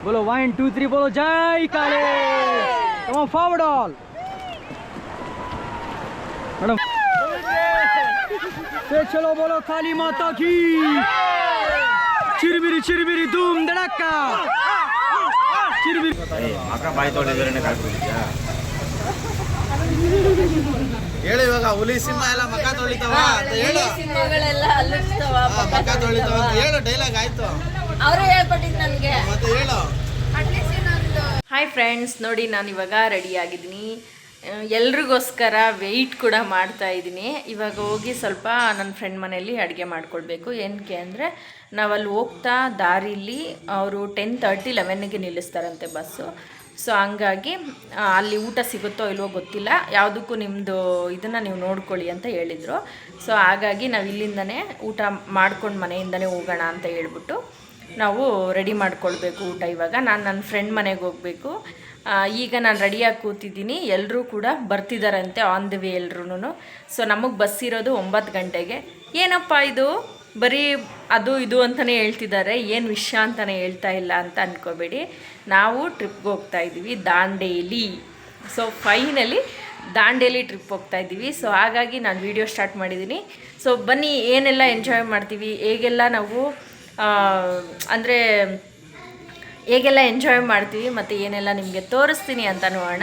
બોલો one two three બોલો જય કાલે તમામ ફોરવર્ડ ઓલ મેડમ ચલો બોલો કાલી માતા કી ಚಿರಿಬಿರಿ ಚಿರಿಬಿರಿ ಧೂಮ್ ದಡಕ್ಕ ಚಿರಿಬಿರಿ ಬಾಯಿ ತೊಗೊಂಡಿದ್ರೆ ಕಾಯ್ಬಿಟ್ಟಿದ್ಯಾ ಹೇಳಿ ಇವಾಗ ಹುಲಿ ಸಿಂಹ ಎಲ್ಲ ಮಕ್ಕ ತೊಳಿತಾವ ಹೇಳು. ಮಕ್ಕ ತೊಳಿತಾವ ಅಂತ ಹೇಳು ಡೈಲಾಗ್ ಆಯ್ತು. ಅವರು ಹೇಳ್ಕೊಟ್ಟಿದ್ದು ನನಗೆ. ಮತ್ತೆ ಹೇಳು. ಹಾಯ್ ಫ್ರೆಂಡ್ಸ್ ನೋಡಿ ನಾನು ಇವಾಗ ರೆಡಿ ಆಗಿದ್ದೀನಿ. ಎಲ್ರಿಗೋಸ್ಕರ ವೆಯ್ಟ್ ಕೂಡ ಮಾಡ್ತಾ ಇದ್ದೀನಿ. ಇವಾಗ ಹೋಗಿ ಸ್ವಲ್ಪ ನನ್ನ ಫ್ರೆಂಡ್ ಮನೆಯಲ್ಲಿ ಅಡುಗೆ ಮಾಡ್ಕೊಳ್ಬೇಕು. ಏನಕ್ಕೆ ಅಂದರೆ ನಾವಲ್ಲಿ ಹೋಗ್ತಾ ದಾರಿಲಿ ಅವರು ಟೆನ್ ತರ್ಟಿ ಲೆವೆನ್ಗೆ ನಿಲ್ಲಿಸ್ತಾರಂತೆ ಬಸ್ಸು ಸೊ ಹಂಗಾಗಿ ಅಲ್ಲಿ ಊಟ ಸಿಗುತ್ತೋ ಇಲ್ವೋ ಗೊತ್ತಿಲ್ಲ. ಯಾವುದಕ್ಕೂ ನಿಮ್ಮದು ಇದನ್ನು ನೀವು ನೋಡ್ಕೊಳ್ಳಿ ಅಂತ ಹೇಳಿದರು. ಸೊ ಹಾಗಾಗಿ ನಾವು ಇಲ್ಲಿಂದನೇ ಊಟ ಮಾಡ್ಕೊಂಡು ಮನೆಯಿಂದನೇ ಹೋಗೋಣ ಅಂತ ಹೇಳ್ಬಿಟ್ಟು. ನಾವು ರೆಡಿ ಮಾಡ್ಕೊಳ್ಬೇಕು ಊಟ ಇವಾಗ. ನಾನು ನನ್ನ ಫ್ರೆಂಡ್ ಮನೆಗೆ ಹೋಗಬೇಕು. ಈಗ ನಾನು ರೆಡಿಯಾಗಿ ಕೂತಿದ್ದೀನಿ. ಎಲ್ಲರೂ ಕೂಡ ಬರ್ತಿದ್ದಾರಂತೆ ಆನ್ ದಿ ವೇ ಎಲ್ರೂ ಸೊ ನಮಗೆ ಬಸ್ ಇರೋದು ಒಂಬತ್ತು ಗಂಟೆಗೆ. ಏನಪ್ಪ ಇದು? ಬರೀ ಅದು ಇದು ಅಂತಲೇ ಹೇಳ್ತಿದ್ದಾರೆ ಏನು ವಿಷಯ ಅಂತಲೇ ಹೇಳ್ತಾ ಇಲ್ಲ ಅಂತ ಅಂದ್ಕೋಬೇಡಿ ನಾವು ಟ್ರಿಪ್ಗೆ ಹೋಗ್ತಾ ಇದ್ದೀವಿ Dandeli. So finally Dandeli trip ಹೋಗ್ತಾ ಇದ್ದೀವಿ. ಸೊ ಹಾಗಾಗಿ ನಾನು ವಿಡಿಯೋ ಸ್ಟಾರ್ಟ್ ಮಾಡಿದ್ದೀನಿ. ಸೊ ಬನ್ನಿ, ಏನೆಲ್ಲ ಎಂಜಾಯ್ ಮಾಡ್ತೀವಿ? ಹೇಗೆಲ್ಲ ನಾವು ಅಂದರೆ ಹೇಗೆಲ್ಲ ಎಂಜಾಯ್ ಮಾಡ್ತೀವಿ ಮತ್ತು ಏನೆಲ್ಲ ನಿಮಗೆ ತೋರಿಸ್ತೀನಿ ಅಂತ ನೋಡೋಣ.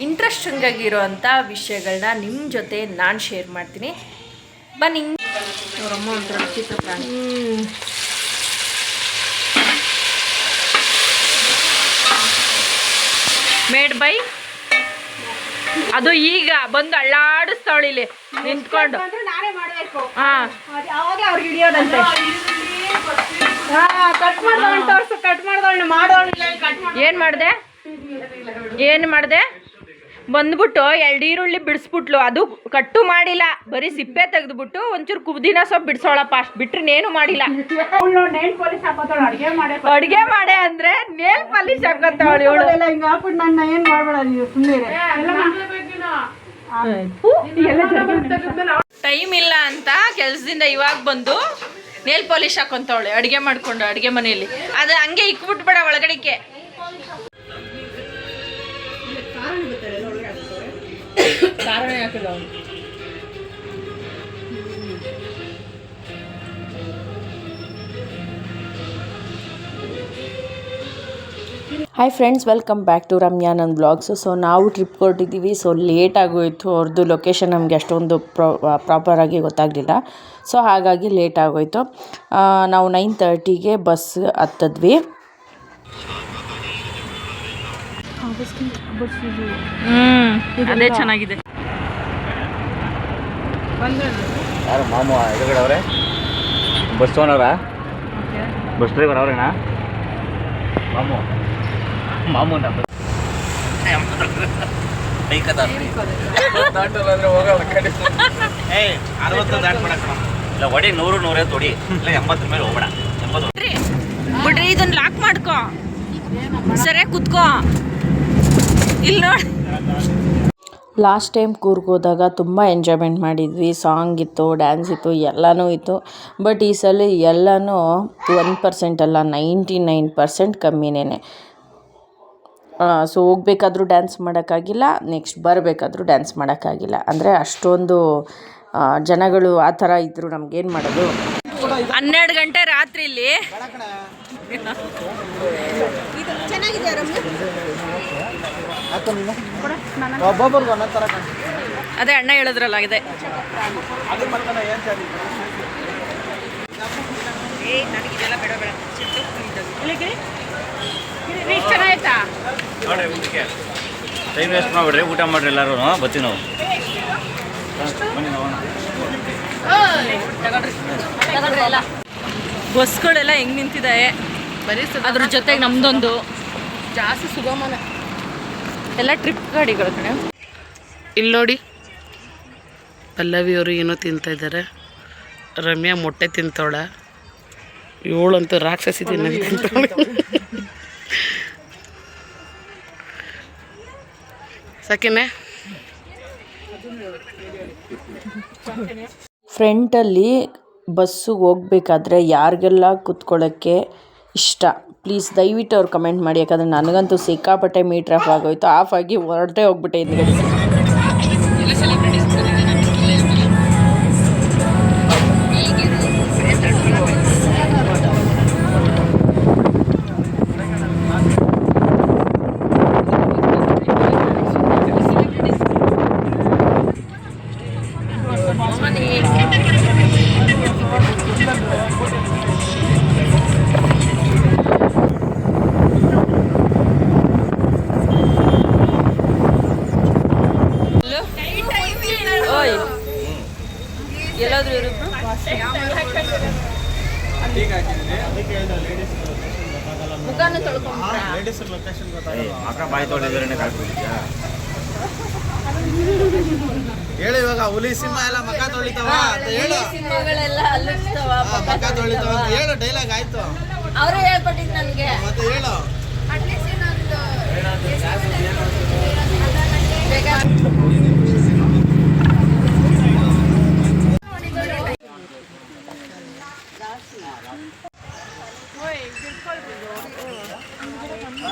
ಇಂಟ್ರೆಸ್ಟಿಂಗ್ ಆಗಿರೋವಂಥ ವಿಷಯಗಳನ್ನ ನಿಮ್ಮ ಜೊತೆ ನಾನು ಶೇರ್ ಮಾಡ್ತೀನಿ. ಬನ್ನಿ. ಅವರಮ್ಮ ಒಂಥರ ಮೇಡ್ ಬೈ ಅದು ಈಗ ಬಂದು ಅಳ್ಳಾಡಿಸ್ತಾವಳು ಇಲ್ಲಿ ನಿಂತ್ಕೊಂಡು. ಹಾ. ಅವಾಗ ಅವ್ರಿಗೆ ಹಿಡಿಯೋದಂತೆ. ಕಟ್ ಮಾಡ್ದವಳು ತೋರ್ಸು ಕಟ್ ಮಾಡ್ದವಳು ಮಾಡೋಣ ಕಟ್ ಮಾಡಿದೆ ಏನ್ ಮಾಡ್ದೆ? ಏನ್ ಮಾಡ್ದೆ? ಬಂದ್ಬಿಟ್ಟು ಎರಡು ಈರುಳ್ಳಿ ಬಿಡಿಸ್ಬಿಟ್ಲು. ಅದು ಕಟ್ಟು ಮಾಡಿಲ್ಲ. ಬರೀ ಸಿಪ್ಪೆ ತೆಗೆದ್ಬಿಟ್ಟು ಒಂಚೂರು ಕುದಿನ ಸೊಪ್ಪು ಬಿಡ್ಸೋಳಪ್ಪ. ಅಷ್ಟು ಬಿಟ್ರೆ ನೇನು ಮಾಡಿಲ್ಲ. ಅಡುಗೆ ಮಾಡೆ ಅಂದ್ರೆ ನೇಲ್ ಪಾಲಿಶ್ ಹಾಕತ್ತಾವಳು ಇವಳು. ಏನ್ ಟೈಮ್ ಇಲ್ಲ ಅಂತ ಕೆಲಸದಿಂದ ಇವಾಗ ಬಂದು ನೇಲ್ ಪಾಲಿಶ್ ಹಾಕೊಂತವಳೆ ಅಡುಗೆ ಮಾಡ್ಕೊಂಡು ಅಡುಗೆ ಮನೆಯಲ್ಲಿ. ಅದು ಹಂಗೆ ಇಕ್ಬಿಟ್ಬೇಡ ಒಳಗಡೆಗೆ ಕಾರಣ hi friends welcome back to Ramya ನನ್ನ ಬ್ಲಾಗ್ಸು ಸೊ ನಾವು ಟ್ರಿಪ್ ಕೊಟ್ಟಿದ್ದೀವಿ ಸೊ ಲೇಟ್ ಆಗೋಯಿತು. ಅವ್ರದ್ದು ಲೊಕೇಶನ್ ನಮಗೆ ಅಷ್ಟೊಂದು ಪ್ರಾಪರಾಗಿ ಗೊತ್ತಾಗಲಿಲ್ಲ. ಸೊ ಹಾಗಾಗಿ ಲೇಟ್ ಆಗೋಯಿತು. ನಾವು ನೈನ್ ತರ್ಟಿಗೆ ಬಸ್ ಹತ್ತದ್ವಿ. ಅದೇ ಚೆನ್ನಾಗಿದೆ. ಯಾರು ಮಾಮು ಎದುರುಗಡೆ ಅವರೇ? ಬಸ್ ಓನರ ಬಸ್ ಡ್ರೈವರ್ ಅವರೇನಾ? ಮಾಮು. ಮಾಮು ಏಯ್ ಅರವತ್ತು ದಾಟ್ ಮಾಡಕ್ ಇಲ್ಲ ಒಡಿ ನೂರು ನೂರೈವತ್ತು ಹೊಡಿ ಇಲ್ಲ ಎಂಬತ್ತರ ಮೇಲೆ ಹೋಗ್ಬೇಡ. ಎಂಬತ್ತು. ಬಿಡ್ರಿ ಇದನ್ನ ಲಾಕ್ ಮಾಡ್ಕೋ. ಸರಿಯಾಗಿ ಕುತ್ಕೋ. ಇಲ್ಲಿ ನೋಡಿ. ಲಾಸ್ಟ್ ಟೈಮ್ ಕೂರ್ಗ್ ಹೋದಾಗ ತುಂಬ ಎಂಜಾಯ್ಮೆಂಟ್ ಮಾಡಿದ್ವಿ. ಸಾಂಗ್ ಇತ್ತು ಡ್ಯಾನ್ಸ್ ಇತ್ತು ಎಲ್ಲನೂ ಇತ್ತು. ಬಟ್ ಈ ಸಲ ಎಲ್ಲನೂ ಒನ್ ಪರ್ಸೆಂಟ್ ಅಲ್ಲ ನೈಂಟಿ ನೈನ್ ಪರ್ಸೆಂಟ್ ಕಮ್ಮಿನೇ ಸೊ ಹೋಗ್ಬೇಕಾದ್ರೂ ಡ್ಯಾನ್ಸ್ ಮಾಡೋಕ್ಕಾಗಿಲ್ಲ ನೆಕ್ಸ್ಟ್ ಬರಬೇಕಾದ್ರೂ ಡ್ಯಾನ್ಸ್ ಮಾಡೋಕ್ಕಾಗಿಲ್ಲ. ಅಂದರೆ ಅಷ್ಟೊಂದು ಜನಗಳು ಆ ಥರ ಇದ್ದರು ನಮ್ಗೇನು ಮಾಡೋದು? ಹನ್ನೆರಡು ಗಂಟೆ ರಾತ್ರಿಲಿ ಇಲ್ಲಿ. ಅದೇ ಅಣ್ಣ ಹೇಳಿದ್ರಲ್ಲ ಇದೆ ಅದು ಟೈಮ್ ವೇಸ್ಟ್ ಮಾಡ್ಬಿಡ್ರಿ ಊಟ ಮಾಡ್ರಿ ಎಲ್ಲರೂ. ಬರ್ತೀವಿ ನಾವು. ಬಸ್ಗಳೆಲ್ಲ ಹೆಂಗ್ ನಿಂತಿದ್ದಾವೆ ಅದ್ರ ಜೊತೆಗೆ ನಮ್ದೊಂದು. ಜಾಸ್ತಿ ಸುಗಮನ. ಎಲ್ಲ ಟ್ರಿಪ್ ಗಾಡಿಗಳು ಕಣೆ. ಇಲ್ಲಿ ನೋಡಿ. ಪಲ್ಲವಿ ಅವರು ಏನೋ ತಿಂತಾ ಇದ್ದಾರೆ ರಮ್ಯಾ ಮೊಟ್ಟೆ ತಿಂತವಳ. ಇವಳಂತೂ ರಾಕ್ಷಸಿ ತಿನ್ನಂಗೆ ಸಾಕೇನೆ. ಫ್ರಂಟಲ್ಲಿ ಬಸ್ಸು ಹೋಗ್ಬೇಕಾದ್ರೆ ಯಾರಿಗೆಲ್ಲ ಕುತ್ಕೊಳ್ಳೋಕ್ಕೆ ಇಷ್ಟ? ಪ್ಲೀಸ್ ದಯವಿಟ್ಟು ಅವ್ರು ಕಮೆಂಟ್ ಮಾಡಿ. ಯಾಕಂದರೆ ನನಗಂತೂ ಸಿಕ್ಕಾಪಟ್ಟೆ ಮೀಟ್ರ್ ಆಫ್ ಆಗೋಯ್ತು. ಆಫ್ ಆಗಿ ಹೊರಟೇ ಹೋಗ್ಬಿಟ್ಟೆ ಹಿಂದ್ಗಡೆ. ಎಲ್ಲಾದ್ರೂ ಮುಖಾನು ಬಾಯಿ ಕಾಯ್ಬಿಟ್ಟಿದ್ಯಾ ಹೇಳು ಇವಾಗ ಹುಲಿ ಸಿಂಹ ಎಲ್ಲ ಮಕ ತೊಳಿತಾವ ಅಂತ ಹೇಳು. ಅಲ್ಲಿರ್ತಾವ ಮಕ ತೊಳಿತಾವ ಅಂತ ಹೇಳು ಡೈಲಾಗ್ ಆಯ್ತು. ಅವರೇ ಹೇಳ್ಕೊಟ್ಟಿದ್ ನನಗೆ. ಮತ್ತೆ ಹೇಳು.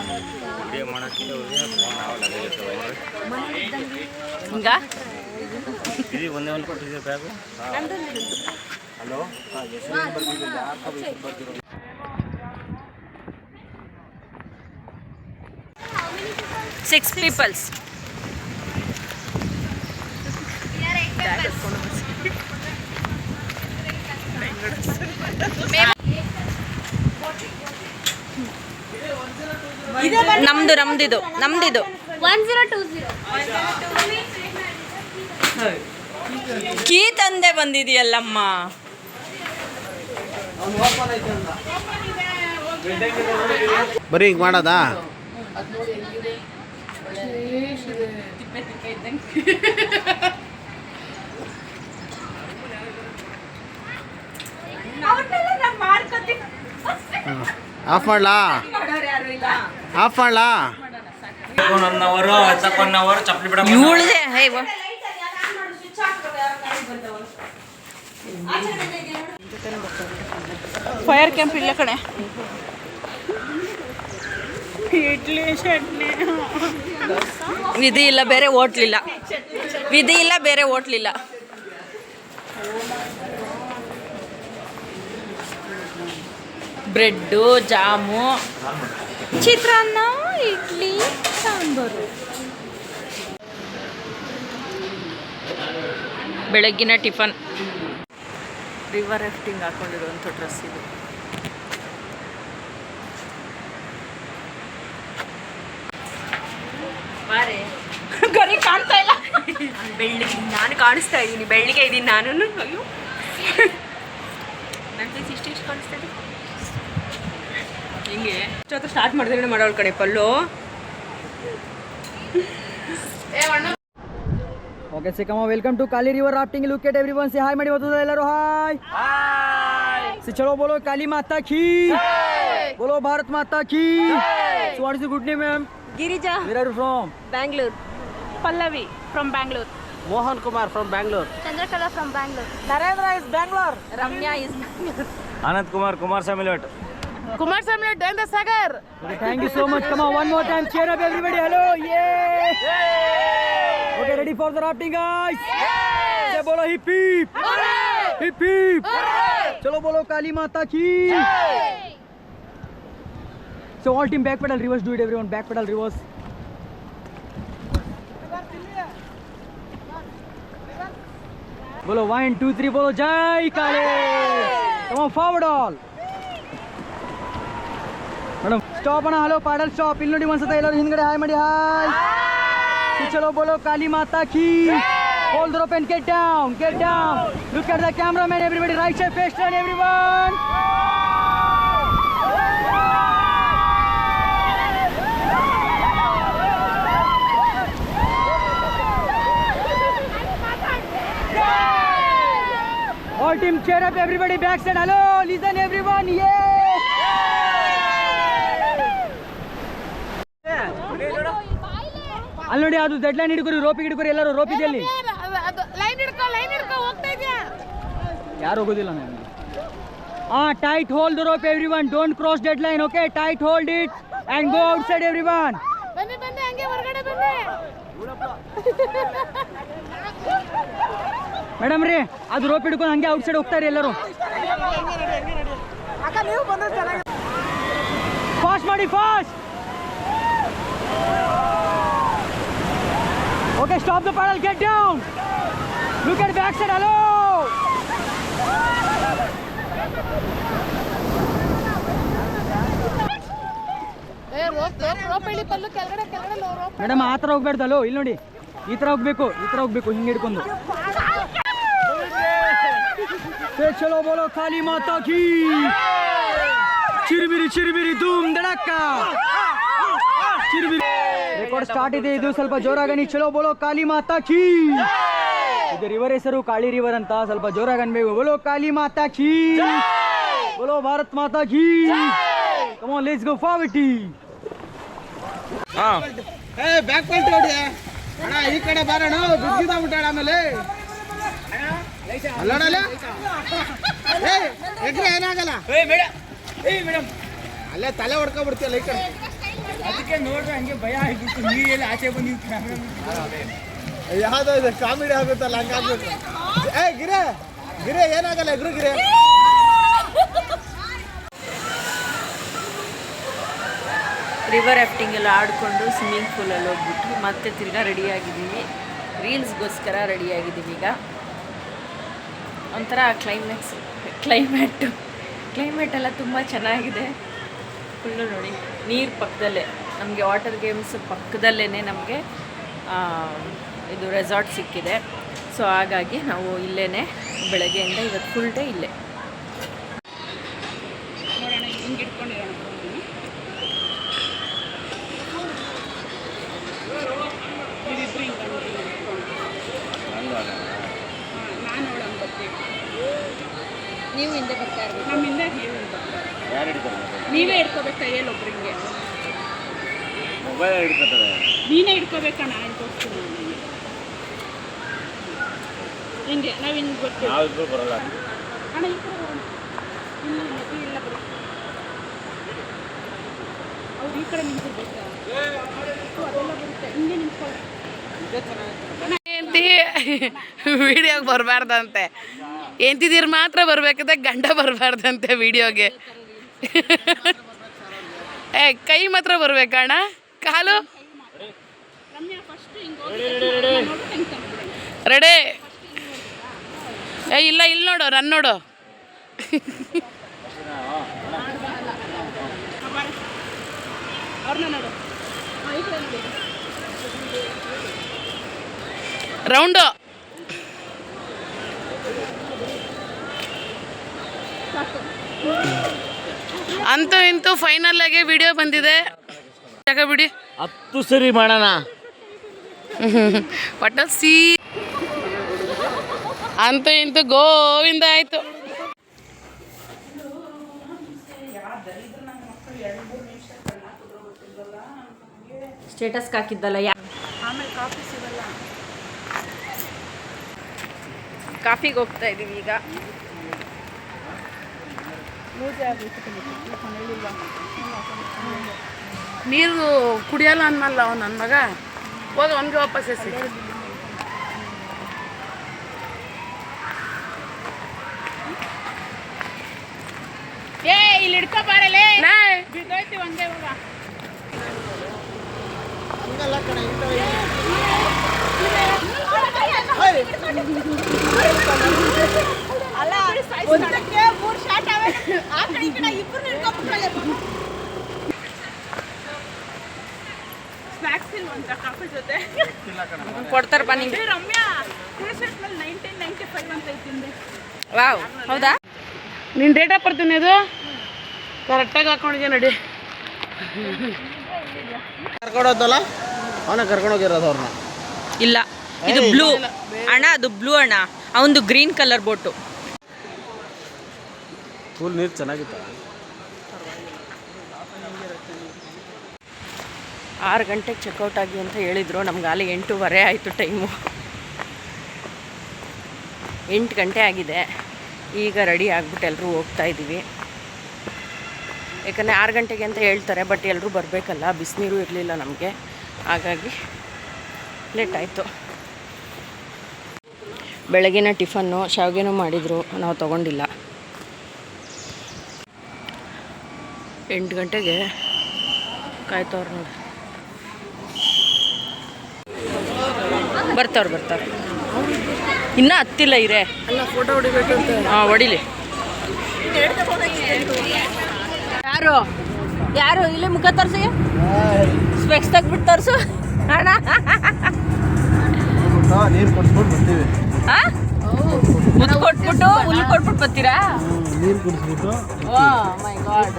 ವಿಡಿಯೋ ಮಾಡೋಕ್ಕೆ ಅವ್ರಿಗೆ ಫೋನ್ ಆಗಲ್ಲ ಹಿಂಗ ಇದು ಒಂದೇ ಒಂದು ಕೊಟ್ಟಿದ್ದೀವಿ ಬ್ಯಾಗು ಹಲೋ ಸಿಕ್ಸ್ ಪೀಪಲ್ಸ್ ನಮ್ದು ನಮ್ದಿದು ನಮ್ದಿದು. One zero two zero. Key ತಂದೆ ಬಂದಿದೆಯಲ್ಲಮ್ಮ. ಬರೀ ಈಗ ಮಾಡೋದಾ? ಆಫ್ ಮಾಡ್ಲಾ? ಆಫ್ ಮಾಡ್ಲಾ? ಇವಳದೆ ಫೈರ್ ಕ್ಯಾಂಪ್ ಇಲ್ಲ ಕಣೆ. ಇಡ್ಲಿ ಚಟ್ನಿ. ವಿಧಿ ಇಲ್ಲ ಬೇರೆ ಓಟ್ಲಿಲ್ಲ ವಿಧಿ ಇಲ್ಲ ಬೇರೆ ಓಟ್ಲಿಲ್ಲ ಬ್ರೆಡ್ಡು ಜಾಮು. ಚಿತ್ರಾನ್ನ ಇಡ್ಲಿ ಸಾಂಬಾರು. ಬೆಳಗ್ಗಿನ ಟಿಫನ್. ರಿವರ್ ರಾಫ್ಟಿಂಗ್ ಹಾಕೊಂಡಿರುವಂಥ ಡ್ರೆಸ್ ಇದು. ಗರಿ ಕಾಣ್ತಾ ಇಲ್ಲ. ಬೆಳ್ಳಿ ನಾನು ಕಾಣಿಸ್ತಾ ಇದ್ದೀನಿ ಬೆಳ್ಳಿಗೆ ಇದ್ದೀನಿ ನಾನು ಅಯ್ಯೋ. ನನ್ನ ಫೇಸ್ ಇಷ್ಟು ಇಷ್ಟು ಕಾಣಿಸ್ತಾ ಇದೆ. ಹಿಂಗೆ. ಇಷ್ಟೊತ್ತು ಸ್ಟಾರ್ಟ್ ಮಾಡಿದ್ರೆ ಮಾಡೋಳ ಕಡೆ ಪಲ್ಲು. Okay ಸಿಕ್ಕಮ್ಮ welcome to Kali river rafting look at everyone say hi ಮಾಡಿ ಬರ್ತದೆ ಎಲ್ಲರೂ. ಹಾಯ್ ಸಿ ಚಲೋ ಬೋಲೋ ಕಾಲಿ ಮಾತಾ ಕೀ ಬೋಲೋ ಭಾರತ್ ಮಾತಾ key so what is the good name ma'am Girija where are you from Bangalore Pallavi from Bangalore Mohan Kumar from Bangalore Chandrakala from Bangalore Narendra is Bangalore Ramya is Anand Kumar Kumar Kumar sir, let's done the sagar. Thank you so much. Come on, one more time. Cheer up, everybody. Hello. yeah. Okay, ready for the rafting, guys? Yes. बोलो hip hip Hooray! Chalo bolo Kali Mata ki. की So all team back pedal reverse do it everyone back pedal reverse बोलो one two three बोलो जय काले come forward all madam stop ಅಣ್ಣ hello paddle stop ಇಲ್ಲಿ ನೋಡಿ ಒಂದ್ಸತ ಎಲ್ಲರೂ ಹಿಂದ್ಗಡೆ ಹಾಯ್ ಮಾಡಿ ಹಾಯ್ ಚಲೋ ಬೋಲೋ ಕಾಲಿ ಮಾತಾ ಕೀ hold the rope and get down get down look at the cameraman everybody right side face turn everyone All team cheer up everybody backside. Hello, listen everyone. Yeah. ಅಲ್ಲಿ ನೋಡಿ ಅದು ಡೆಡ್ ಲೈನ್ ಹಿಡ್ಕೊರಿ ರೋಪಿಗೆ ಹಿಡ್ಕೊರಿ ಎಲ್ಲರೂ ropy ಇದೆ ಅಲ್ಲಿ. Line ಹಿಡ್ಕೊ line ಹಿಡ್ಕೊ ಹೋಗ್ತಾ ಇದೆಯಾ? ಯಾರು ಹೋಗೋದಿಲ್ಲ ನಾನು ಆ tight hold rope everyone don't cross dead line okay tight hold it and go outside everyone ಬನ್ನಿ ಬನ್ನಿ ಹಂಗೆ ಹೊರಗಡೆ ಬನ್ನಿ. ಮೇಡಮ್ ರೀ ಅದು ರೋಪ್ ಹಿಡ್ಕೊಂಡು ಹಂಗೆ ಔಟ್ಸೈಡ್ ಹೋಗ್ತಾರೆ ಎಲ್ಲರೂ. ಫಾಸ್ಟ್ ಮಾಡಿ fast okay stop the paddle get down look at back side hello ಏ ರೋಪ್ ರೋಪ್ ರೋಪ್ ಎಳಿ ಪಲ್ಲು ಕೆಳಗಡೆ ಕೆಳಗಡೆ ರೋಪ್ ಮೇಡಮ್ ಆ ಥರ ಹೋಗ್ಬೇಡ್ದು ಅಲ್ಲೋ ಇಲ್ಲಿ ನೋಡಿ ಈ ಥರ ಹೋಗ್ಬೇಕು ಈ ಥರ ಹೋಗ್ಬೇಕು ಹಿಂಗೆ ಹಿಡ್ಕೊಂಡು ಏ, ಚಲೋ ಬೋಲೋ ಕಾಲಿ ಮಾತಾ ಕೀ ಚಿರುಬಿರಿ ಚಿರುಬಿರಿ ಧೂಮ್ ದಡಕ್ಕ ಚಿರುಬಿರಿ ರೆಕಾರ್ಡ್ ಸ್ಟಾರ್ಟ್ ಇದೆ. ಇದು ಸ್ವಲ್ಪ ಜೋರಾಗನಿ ಚಲೋ ಬೋಲೋ ಕಾಲಿ ಮಾತಾ ಕೀ ಇದು ರಿವರ್ ಹೆಸರು ಕಾಳಿ ರಿವರ್ ಅಂತ ಸ್ವಲ್ಪ ಜೋರಾಗನ್ಬೇಕು ಬೋಲೋ ಕಾಲಿ ಮಾತಾ ಕೀ ಬೋಲೋ ಭಾರತ್ ಮಾತಾ key come on let's go forward ಹಾ. ಏ ಬ್ಯಾಕ್ ಪಲ್ಟಿ ಹೊಡಿ ಅಣ್ಣ ಈ ಕಡೆ ಬಾರಣ ಬಿದ್ದಿದ ಬಿಟ್ಟಾಡ ಆಮೇಲೆ. ಅಲ್ಲೋಡಲ್ಲ ಏ ಎಗ್ರೆ ಏನಾಗಲ್ಲ? ಅಲ್ಲೇ ತಲೆ ಹೊಡ್ಕೊಬಿಡ್ತೀಯಲ್ಲ ಈ ಕಡೆ ಅದಕ್ಕೆ ನೋಡ್ರೆ ಹಂಗೆ ಭಯ ಆಗಿಬಿಟ್ಟು ನೀರೆಲ್ಲ ಆಚೆ ಬಂದಿತ್ತು ಯಾವ್ದೋ ಇದು ಕಾಮಿಡಿ ಆಗುತ್ತಲ್ಲ ಹಂಗಾಗ್ಬೇಕು ಏ ಗಿರೆ ಗಿರೆ ಏನಾಗಲ್ಲ ಎಗ್ರು ಗಿರೆ. ರಿವರ್ ರಾಫ್ಟಿಂಗ್ ಎಲ್ಲ ಆಡಿಕೊಂಡು ಸ್ವಿಮ್ಮಿಂಗ್ ಪೂಲಲ್ಲಿ ಹೋಗ್ಬಿಟ್ಟು ಮತ್ತೆ ತಿರ್ಗಾ ರೆಡಿಯಾಗಿದ್ದೀವಿ ರೀಲ್ಸ್ಗೋಸ್ಕರ ರೆಡಿಯಾಗಿದ್ದೀವಿ ಈಗ. ಒಂಥರ ಕ್ಲೈಮ್ಯಾಕ್ಸ್ ಕ್ಲೈಮ್ಯಾಟು ಕ್ಲೈಮೇಟ್ ಎಲ್ಲ ತುಂಬ ಚೆನ್ನಾಗಿದೆ. ಫುಲ್ಲು ನೋಡಿ. ನೀರು ಪಕ್ಕದಲ್ಲೇ ನಮಗೆ ವಾಟರ್ ಗೇಮ್ಸ್ ಪಕ್ಕದಲ್ಲೇ ನಮಗೆ ಇದು ರೆಸಾರ್ಟ್ ಸಿಕ್ಕಿದೆ. ಸೊ ಹಾಗಾಗಿ ನಾವು ಇಲ್ಲೇ ಬೆಳಗ್ಗೆಯಿಂದ ಇವತ್ತು ಫುಲ್ ಡೇ ಇಲ್ಲೇ. ನೀವು ಹಿಂದೆ ಬರ್ತಾ ಇರ್ಬೇಕು. ನಮ್ಮಿಂದ ಯಾರು ಹಿಡಿತಾರೆ ನೀವೇ ಕೈಯಲ್ಲಿ ಒಬ್ರಿಗೆ. ಮೊಬೈಲ್ ಹಿಡ್ಕೊತಾರೆ. ನೀನೇ ಇಟ್ಕೋಬೇಕಣ್ಣ ಅಂತ ತೋರಿಸ್ತೀನಿ. ಹಿಂಗೆ? ನಾವು ಹಿಂಗೆ ಬರ್ತೀವಿ ನಾವಿಬ್ರು ಬರಲ್ಲ. ಅಣ್ಣ ಈ ಕಡೆ ಬರೋಣ. ಇಲ್ಲ ಇಲ್ಲ ಈ ಇಲ್ಲ ಬರೋ. ಅವ್ರು ಈ ಕಡೆ ನಿಂತಿರ್ಬೇಕಾ? ಅದೆಲ್ಲ ಬರುತ್ತೆ. ಹಿಂಗೆ ನಿಂತ್ಕೊಳ್ಳಿ. ಎಂತಿ ವಿಡಿಯೋಗೆ ಬರಬಾರ್ದಂತೆ. ಎಂತಿದ್ದೀರ ಮಾತ್ರ ಬರ್ಬೇಕಂತೆ ಗಂಡ ಬರಬಾರ್ದಂತೆ ವಿಡಿಯೋಗೆ. ಏ ಕೈ ಮಾತ್ರ ಬರ್ಬೇಕಣ್ಣ ಕಾಲು? ರೆಡಿ. ಏ ಇಲ್ಲ ಇಲ್ಲಿ ನೋಡು ಕಡೆ ನೋಡಿ. ರೌಂಡು. ಅಂತೂ ಇಂತೂ ಫೈನಲ್ ಆಗಿ ವಿಡಿಯೋ ಬಂದಿದೆ. ಬಿಡಿ? ಹತ್ತು ಸರಿ ಮಾಡೋಣ. ಒಟ್ಟ ಸೀ ಅಂತೂ ಇಂತೂ ಗೋವಿಂದ ಆಯ್ತು. ಸ್ಟೇಟಸ್ಗೆ ಹಾಕಿದ್ದಲ್ಲ ಯಾ ಕಾಫಿಗೆ ಹೋಗ್ತಾ ಇದ್ದೀವಿ ಈಗ. ನೀರು ಕುಡಿಯಲ್ಲ ಅನ್ನಲ್ಲ ಅವ್ನು ನನ್ನ ಮಗ? ಹೋಗ ಅವನಿಗೆ ವಾಪಸ್ ಎಸಿ. ಏ ಇಲ್ಲಿ ಹಿಡ್ಕೊ ಬಾರಲೇ ಬಿದ್ದೋಯ್ತು ಒಂದೇ ಹಂಗಲ್ಲ ಕಣ ಕಾಫಿ ಜೊತೆ ಕೊಡ್ತಾರೆ ಬನ್ನಿ ವಾವ್ ಹೌದಾ? ನಿನ್ನ ಡೇಟ್ ಆಫ್ ಬರ್ತೀನಿ ಅದು ಕರೆಕ್ಟಾಗಿ ಹಾಕೊಂಡಿದ್ದೆ ನೋಡಿ. ಕರ್ಕೊಂಡೋದಲ್ಲ? ಅವನ ಕರ್ಕೊಂಡೋಗಿರೋದು ಅವ್ರನ್ನ. ಇಲ್ಲ ಇದು ಬ್ಲೂ ಅಣ್ಣ ಅದು ಬ್ಲೂ ಅಣ್ಣ. ಅವನದು ಗ್ರೀನ್ ಕಲರ್ ಬೋಟು ಫುಲ್ ನೀರು ಚೆನ್ನಾಗಿತ್ತು. ಆರು ಗಂಟೆಗೆ ಚೆಕ್ಔಟ್ ಆಗಿ ಅಂತ ಹೇಳಿದರು. ನಮ್ಗೆ ಅಲ್ಲಿ ಎಂಟೂವರೆ ಆಯಿತು ಟೈಮು ಎಂಟು ಗಂಟೆ ಆಗಿದೆ. ಈಗ ರೆಡಿ ಆಗ್ಬಿಟ್ಟು ಎಲ್ಲರೂ ಹೋಗ್ತಾ ಇದ್ದೀವಿ ಯಾಕಂದರೆ ಆರು ಗಂಟೆಗೆ ಅಂತ ಹೇಳ್ತಾರೆ ಬಟ್ ಎಲ್ಲರೂ ಬರಬೇಕಲ್ಲ, ಬಿಸಿನೀರು ಇರಲಿಲ್ಲ ನಮಗೆ. ಹಾಗಾಗಿ ಲೇಟ್ ಆಯಿತು. ಬೆಳಗಿನ ಟಿಫನ್ನು ಶಾವಿಗೆನೂ ಮಾಡಿದರು. ನಾವು ತೊಗೊಂಡಿಲ್ಲ. ಎಂಟು ಗಂಟೆಗೆ ಕಾಯ್ತವ್ರು ನೋಡಿ. ಬರ್ತಾವ್ರು ಬರ್ತಾರೆ ಇನ್ನೂ ಹತ್ತಿಲ್ಲ ಇರೇ. ಅಲ್ಲ ಫೋಟೋ ಹೊಡಿಬೇಕಂತ ಹಾಂ ಹೊಡಿಲಿ. ಯಾರು? ಯಾರು? ಇಲ್ಲೇ ಮುಖ ತರ್ಸಿ. ಸ್ಪೆಕ್ಸ್ ತೆಗ್ಬಿಟ್ಟು ತರ್ಸು. ಅಣ್ಣ. ನೀರು ಕೊಡ್ಸ್ಬಿಟ್ಟು ಬರ್ತೀವಿ. ಮುದ್ದು ಕೊಟ್ಬಿಟ್ಟು ಹುಲ್ಲು ಕೊಟ್ಬಿಟ್ಟು ಬರ್ತೀರಾ? ನೀರು ಕುಡಿಸ್ಬಿಟ್ಟು ಮೈ ಗಾಡ್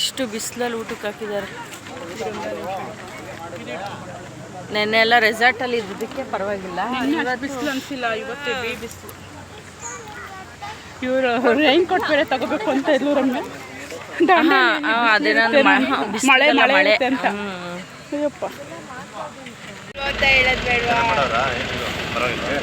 ಇಷ್ಟು ಬಿಸಿಲಲ್ಲಿ ಊಟಕ್ಕೆ ಹಾಕಿದ್ದಾರೆ. ನೆನ್ನೆ ಎಲ್ಲ ರೆಸಾರ್ಟಲ್ಲಿ ಇದ್ದಿದ್ದಕ್ಕೆ ಪರವಾಗಿಲ್ಲ. ಬಿಸಿಲು ಅನಿಸಿಲ್ಲ ಇವತ್ತೇ ಬೇ ಬಿಸಿಲು. ಇವರು ರೈನ್ ಕೋಟ್ ಬೇರೆ ತಗೋಬೇಕು ಅಂತ ಇದ್ಲು ರಮ್ಯ. ಮಳೆ ಮಳೆ ಅಂತ. ಅಯ್ಯಪ್ಪ. ಪರವಾಗಿಲ್ಲ.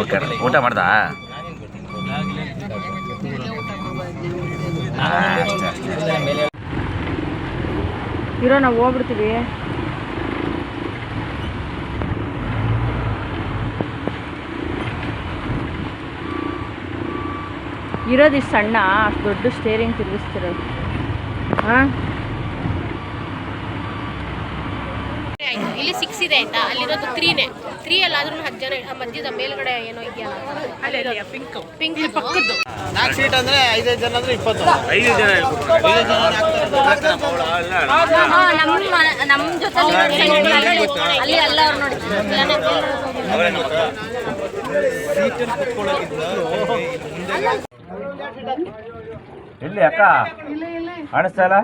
ಓಕೆ ಊಟ ಮಾಡ್ದಾ? ಇರೋ ನಾವು ಹೋಗ್ಬಿಡ್ತೀವಿ. ಇರೋದು ಇಷ್ಟು ಸಣ್ಣ ಅಷ್ಟು ದೊಡ್ಡ ಸ್ಟೇರಿಂಗ್ ತಿರುಗಿಸ್ತಿರೋದು. ಹಾಂ? ಇಲ್ಲಿ ಸಿಕ್ಸ್ ಇದೆ ಆಯ್ತಾ ಅಲ್ಲಿರೋದು ತ್ರೀನೇ ತ್ರೀ ಅಲ್ಲಾದ್ರೂ ಹತ್ತು ಜನ ಆ ಮಧ್ಯದ ಮೇಲ್ಗಡೆ ಏನೋ ಇದೆಯಲ್ಲ? ಅಲ್ಲೇ ಪಿಂಕ್ ಪಿಂಕ್ ಪಕ್ಕದ್ದು. ನಾಲ್ಕು ಸೀಟ್ ಅಂದ್ರೆ ಐದೈದು ಜನ ಅಂದ್ರೆ ಇಪ್ಪತ್ತು. ಐದು ಜನ ನಮ್ಮ ನಮ್ಮ ಜೊತೆ ಅಲ್ಲಿ ಅವ್ರು ನೋಡಿ ಎಲ್ಲಿ ಅಕ್ಕ ಕಾಣಿಸ್ತಾ ಇಲ್ಲ?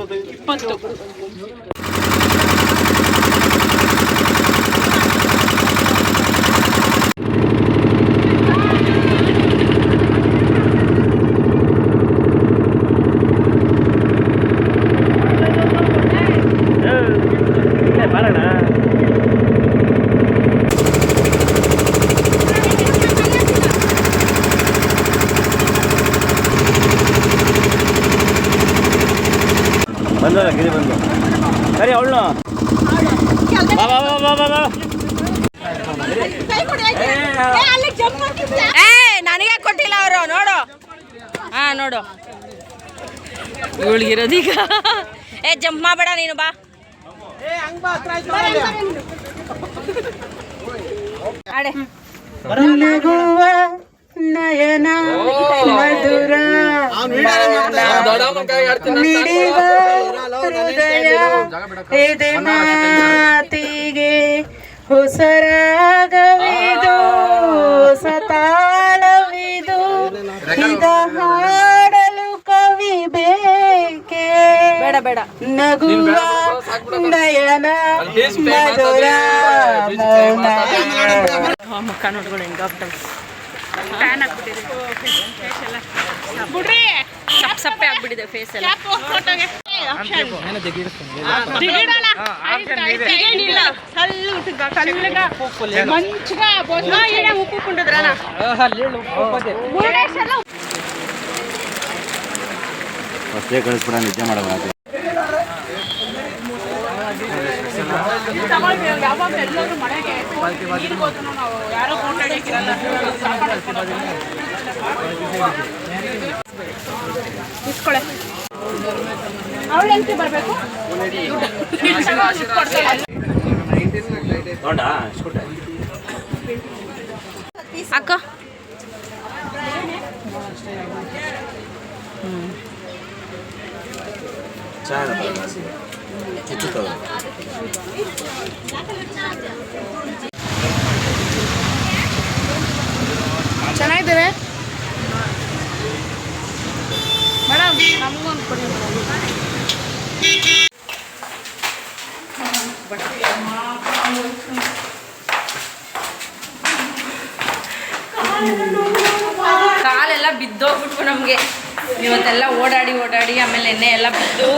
ಬಂದಲ್ಲ ಗಿರಿ ಬಂದು ಸರಿ ಅವಳು ಬಾ ಗಿರಿ ಬಂದು. ಸರಿ ಅವಳು ಏ ನನಗೆ ಕೊಟ್ಟಿಲ್ಲ ಅವರು ನೋಡು. ಹಾ ನೋಡು. ಇವಳಿಗಿರೋದೀಗ ಏ ಜಂಪ್ ಮಾಡಬೇಡ ನೀನು ಬಾ. ಆಡೆ. ಎದೆ ಮಾತಿಗೆ ಹೊಸರಾಗವಿದು ಸತಾಳವಿದು ಇದ ಹಾಡಲು ಕವಿ ಬೇಕೆ ನಗುವ ನಯನ ಮಧುರ ಮೌನ ಮುಖ ನೋಡ್ಗಳು ಹೆಂಗಾಗ್ತವೆ ಟ್ಯಾನ್ ಹಾಕ್ಬಿಟ್ಟಿದೆ ಫೇಸ್ ಎಲ್ಲ ಬಿಡ್ರಿ ಸಪ್ ಸಪ್ಪೆ ಆಗ್ಬಿಟ್ಟಿದೆ ಫೇಸ್ ಎಲ್ಲ ಫೋಟೋಗೆ ದಿಗಿಡಲ್ಲ ದಿಗಿಡಿಲ್ಲ ಸಲ್ಲ ಕಲ್ಲಗ ಮಂಚಗ ಬೋಸ್ನ ಏನ ಉಪ್ಪು ಕೊಂಡದ್ರನ ಫಸ್ಟೇ ಕಳಿಸ್ಬಿಡ ನಿದ್ದೆ ಮಾಡೋದು ಯಾವಾಗ ಎಲ್ಲರೂ ಎಂತ ಬರಬೇಕು ಸ್ಕೂಟ ಅಕ್ಕ ಚೆನ್ನಾಗಿದ್ದಾರೆ? ಮೇಡಮ್ ನಮಗೊಂದು ಕೊಡಿ. ಕಾಲೆಲ್ಲ ಬಿದ್ದೋಗ್ಬಿಟ್ವು ನಮಗೆ. ಇವತ್ತೆಲ್ಲ ಓಡಾಡಿ ಓಡಾಡಿ ಆಮೇಲೆ ಎಣ್ಣೆ ಎಲ್ಲ ಬಿದ್ದು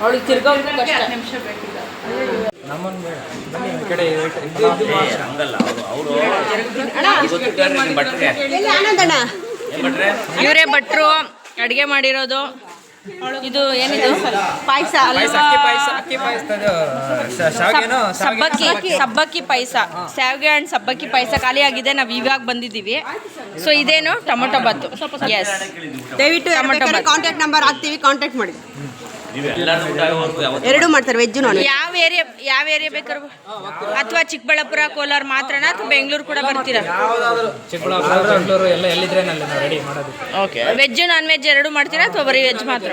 ಅವಳಿಗೆ ಕಷ್ಟ ನಿಮಿಷ ಬೇಕಿಲ್ಲ. ಭಟ್ರೆ ಇವರೇ ಭಟ್ರು ಅಡುಗೆ ಮಾಡಿರೋದು. ಇದು ಏನಿದು? ಪಾಯಸ ಸಬ್ಬಕ್ಕಿ ಸಬ್ಬಕ್ಕಿ ಪಾಯಸ. ಶಾವಿಗೆ ಹಣ್ಣು ಸಬ್ಬಕ್ಕಿ ಪಾಯಸ ಖಾಲಿ ಆಗಿದೆ ನಾವು ಇವಾಗ ಬಂದಿದ್ದೀವಿ. ಸೊ ಇದೇನು ಟೊಮೊಟೊ ಬಾತು. ಎಸ್ ದಯವಿಟ್ಟು ಟೊಮೊಟೊ ಬಾತ್. ಕಾಂಟ್ಯಾಕ್ಟ್ ನಂಬರ್ ಹಾಕ್ತೀವಿ ಕಾಂಟ್ಯಾಕ್ಟ್ ಮಾಡಿ. ನೀವು ಎಲ್ಲರೂ ಊಟ ಆಗೋವರೆಗೂ ಯಾವತ್ತೂ ಎರಡು ಮಾಡ್ತಾರೆ. ವೆಜ್ ನಾನ್ ಯಾವ ಏರಿಯಾ ಯಾವ ಏರಿಯಾ ಬೇಕಾದ್ರು? ಅಥವಾ ಚಿಕ್ಕಬಳ್ಳಾಪುರ ಕೋಲಾರ ಮಾತ್ರನಾ ಅಥವಾ ಬೆಂಗಳೂರು ಕೂಡ ಬರ್ತೀರಾ? ಓಕೆ ವೆಜ್ ನಾನ್ ವೆಜ್ ಎರಡು ಮಾಡ್ತೀರಾ ಅಥವಾ ಬರೀ ವೆಜ್ ಮಾತ್ರ?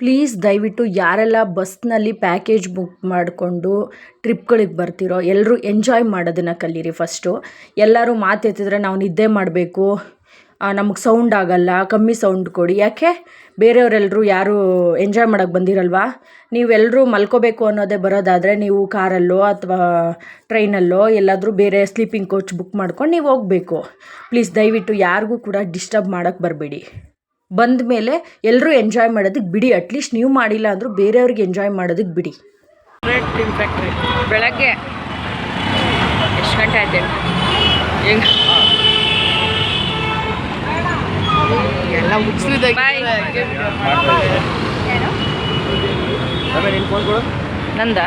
ಪ್ಲೀಸ್ ದಯವಿಟ್ಟು ಯಾರೆಲ್ಲ ಬಸ್ನಲ್ಲಿ ಪ್ಯಾಕೇಜ್ ಬುಕ್ ಮಾಡಿಕೊಂಡು ಟ್ರಿಪ್ಗಳಿಗೆ ಬರ್ತಿರೋ ಎಲ್ಲರೂ ಎಂಜಾಯ್ ಮಾಡೋದನ್ನು ಕಲೀರಿ ಫಸ್ಟು ಎಲ್ಲರೂ ಮಾತೆತ್ತಿದ್ರೆ ನಾವು ನಿದ್ದೆ ಮಾಡಬೇಕು. ನಮಗೆ ಸೌಂಡ್ ಆಗಲ್ಲ, ಕಮ್ಮಿ ಸೌಂಡ್ ಕೊಡಿ. ಯಾಕೆ? ಬೇರೆಯವರೆಲ್ಲರೂ ಯಾರು ಎಂಜಾಯ್ ಮಾಡೋಕ್ಕೆ ಬಂದಿರಲ್ವಾ? ನೀವೆಲ್ಲರೂ ಮಲ್ಕೋಬೇಕು ಅನ್ನೋದೇ ಬರೋದಾದರೆ ನೀವು ಕಾರಲ್ಲೋ ಅಥವಾ ಟ್ರೈನಲ್ಲೋ ಎಲ್ಲಾದರೂ ಬೇರೆ ಸ್ಲೀಪಿಂಗ್ ಕೋಚ್ ಬುಕ್ ಮಾಡ್ಕೊಂಡು ನೀವು ಹೋಗಬೇಕು. ಪ್ಲೀಸ್ ದಯವಿಟ್ಟು ಯಾರಿಗೂ ಕೂಡ ಡಿಸ್ಟರ್ಬ್ ಮಾಡೋಕ್ಕೆ ಬರಬೇಡಿ. ಬಂದ ಮೇಲೆ ಎಲ್ಲರೂ ಎಂಜಾಯ್ ಮಾಡೋದಕ್ಕೆ ಬಿಡಿ ಅಟ್ಲೀಸ್ಟ್ ನೀವು ಮಾಡಿಲ್ಲ ಅಂದರೂ ಬೇರೆಯವ್ರಿಗೆ ಎಂಜಾಯ್ ಮಾಡೋದಕ್ಕೆ ಬಿಡಿ. ಬೆಳಗ್ಗೆ. ಎಷ್ಟು ಗಂಟೆ ಆಯ್ತು ಹೆಂಗ್ ಎಲ್ಲ ಮುಗಿಸ್ಲಿದೆ ಕೊಡು. ನಂದ?